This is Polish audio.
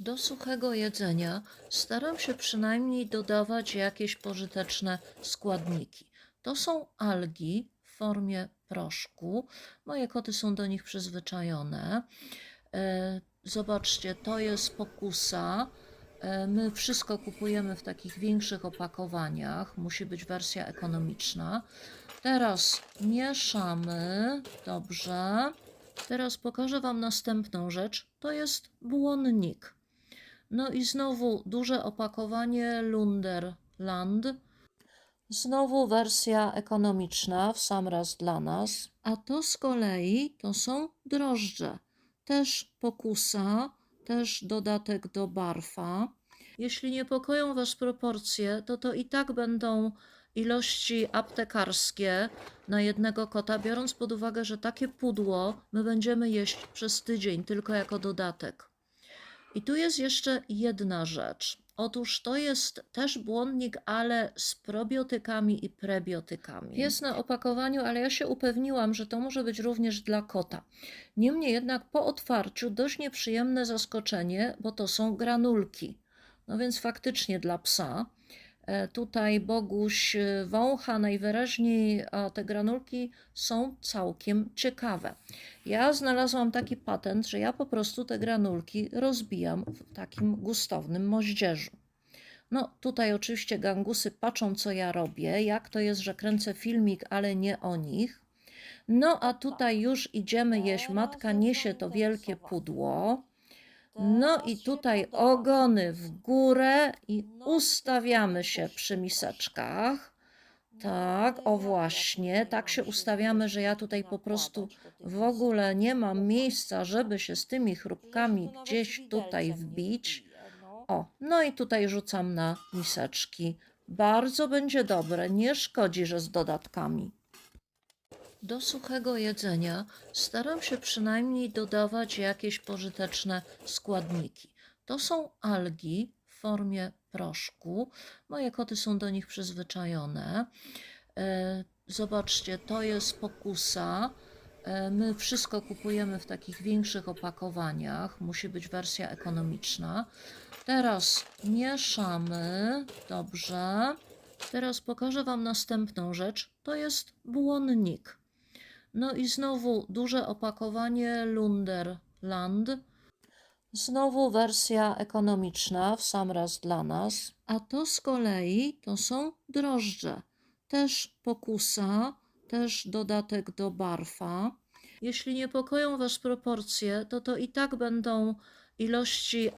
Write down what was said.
Do suchego jedzenia staram się przynajmniej dodawać jakieś pożyteczne składniki. To są algi w formie proszku. Moje koty są do nich przyzwyczajone. E, Zobaczcie, to jest pokusa. E, My wszystko kupujemy w takich większych opakowaniach. Musi być wersja ekonomiczna. Teraz mieszamy dobrze. Teraz pokażę Wam następną rzecz. To jest błonnik. No i znowu duże opakowanie Lunderland. Znowu wersja ekonomiczna, w sam raz dla nas. A to z kolei to są drożdże. Też pokusa, też dodatek do barfa. Jeśli niepokoją Was proporcje, to to i tak będą ilości aptekarskie na jednego kota, biorąc pod uwagę, że takie pudło my będziemy jeść przez tydzień tylko jako dodatek. I tu jest jeszcze jedna rzecz. Otóż to jest też błonnik, ale z probiotykami i prebiotykami. Jest na opakowaniu, ale ja się upewniłam, że to może być również dla kota. Niemniej jednak po otwarciu dość nieprzyjemne zaskoczenie, bo to są granulki. No więc faktycznie dla psa. E, Tutaj Boguś e, wącha najwyraźniej, a te granulki są całkiem ciekawe. Ja znalazłam taki patent, że ja po prostu te granulki rozbijam w takim gustownym moździerzu. No, tutaj oczywiście gangusy patrzą, co ja robię, jak to jest, że kręcę filmik, ale nie o nich. No, a tutaj już idziemy jeść. Matka niesie to wielkie pudło. No i tutaj ogony w górę i ustawiamy się przy miseczkach. Tak, o właśnie, tak się ustawiamy, że ja tutaj po prostu w ogóle nie mam miejsca, żeby się z tymi chrupkami gdzieś tutaj wbić. O, no i tutaj rzucam na miseczki. Bardzo będzie dobre, nie szkodzi, że z dodatkami. Do suchego jedzenia staram się przynajmniej dodawać jakieś pożyteczne składniki. To są algi w formie proszku. Moje koty są do nich przyzwyczajone. E, Zobaczcie, to jest pokusa. E, My wszystko kupujemy w takich większych opakowaniach. Musi być wersja ekonomiczna. Teraz mieszamy dobrze. Teraz pokażę Wam następną rzecz. To jest błonnik. No i znowu duże opakowanie Lunderland. Znowu wersja ekonomiczna, w sam raz dla nas. A to z kolei to są drożdże. Też pokusa, też dodatek do barfa. Jeśli niepokoją Was proporcje, to to i tak będą ilości